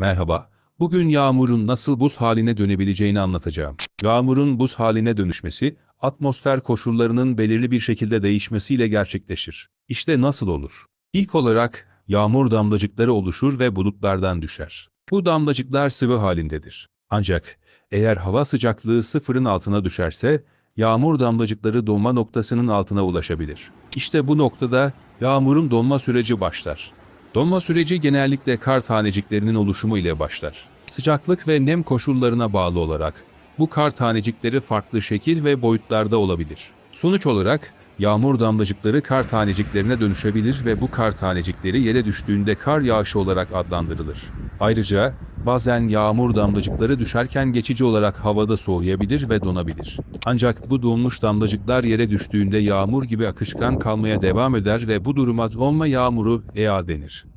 Merhaba. Bugün yağmurun nasıl buz haline dönebileceğini anlatacağım. Yağmurun buz haline dönüşmesi, atmosfer koşullarının belirli bir şekilde değişmesiyle gerçekleşir. İşte nasıl olur? İlk olarak yağmur damlacıkları oluşur ve bulutlardan düşer. Bu damlacıklar sıvı halindedir. Ancak eğer hava sıcaklığı sıfırın altına düşerse, yağmur damlacıkları donma noktasının altına ulaşabilir. İşte bu noktada yağmurun donma süreci başlar. Donma süreci genellikle kar taneciklerinin oluşumu ile başlar. Sıcaklık ve nem koşullarına bağlı olarak bu kar tanecikleri farklı şekil ve boyutlarda olabilir. Sonuç olarak yağmur damlacıkları kar taneciklerine dönüşebilir ve bu kar tanecikleri yere düştüğünde kar yağışı olarak adlandırılır. Ayrıca bazen yağmur damlacıkları düşerken geçici olarak havada soğuyabilir ve donabilir. Ancak bu donmuş damlacıklar yere düştüğünde yağmur gibi akışkan kalmaya devam eder ve bu duruma donma yağmuru veya denir.